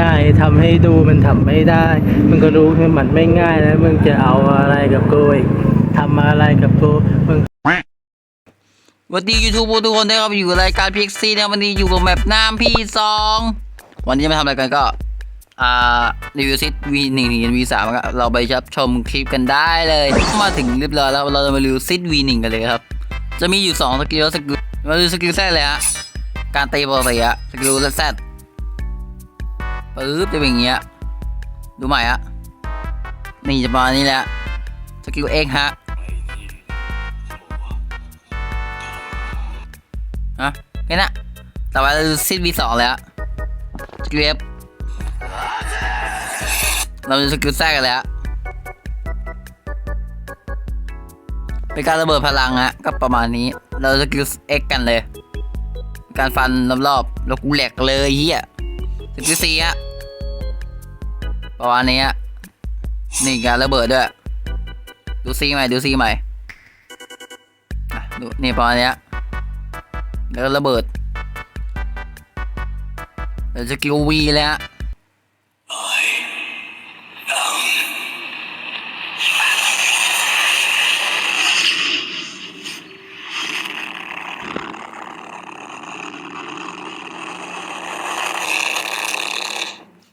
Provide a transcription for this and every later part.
ง่ายทำให้ดูมันทำไม่ได้มึงก็รู้ว่ามันไม่ง่ายแล้วมึงจะเอาอะไรกับกูอีกทำอะไรกับกูมึงสวัสดียูทูบทุกคนนะครับอยู่รายการพีเอ็กซีนะวันนี้อยู่กับแมปน้ำพี่สองวันนี้จะมาทำอะไรกันก็อ่ารีวิวซิตวีหนึ่งถึงวีสามครับเราไปรับชมคลิปกันได้เลย มาถึงเรียบร้อยแล้วเราจะมารีวิวซิตวีหนึ่งกันเลยครับ จะมีอยู่สองสกิลสกิลมาดูสกิลแซดเลยฮะการตีปกติอะสกิลแซด ปึ๊บจะเป็นอย่างเงี้ย ดูใหม่อะนี่จะประมาณนี้แหละ สกิลเอ็กฮะฮะแค่นั้นต่อไปเราดูซิดวีสองแล้วสกิลเอฟเราดูสกิลแทรกกันแล้ว เป็นการระเบิดพลังฮะ ก็ประมาณนี้ เราสกิลเอ็กกันเลย การฟันรอบๆแล้วกูแหลกเลยเฮียสกิลซีฮะ ประมาณนี้นี่การระเบิดด้วย ดูซีใหม่ดูซีใหม่ดูนี่ประมาณนี้แล้วก็ระเบิดเดี๋ยวจะกิววีเลย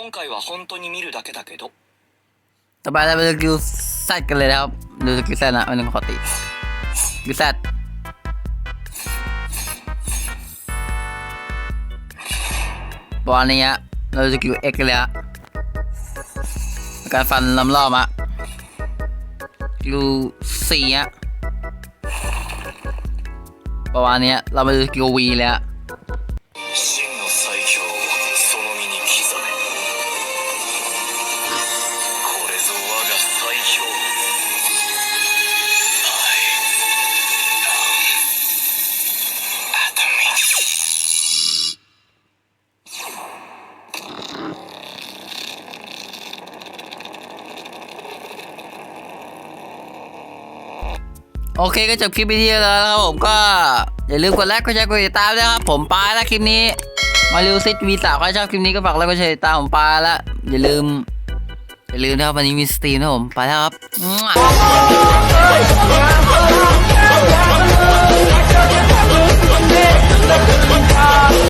今回は本当に見るだけだけど ต่อไปเราไปดูสกิลแซดกันเลยนะครับดูสกิลแซดนะมันเป็นปกติสกิลแซดประมาณนี้ฮะเราดูสกิลเอ็กกันเลยฮะการฟันลำรอบฮะสกิลสี่ฮะประมาณนี้ฮะเราไปดูสกิลวีเลย โอเคก็จบคลิปวิดีโอแล้วนะครับผมก็อย่าลืมกดไลค์กดแชร์กดติดตามด้วยครับผมปาแล้วคลิปนี้มาริวซิตวีสาวใครชอบคลิปนี้ก็ฝากไลค์กดแชร์ติดตามผมปาแล้วอย่าลืมอย่าลืมนะครับวันนี้มีสตรีมนะผมไปแล้วครับ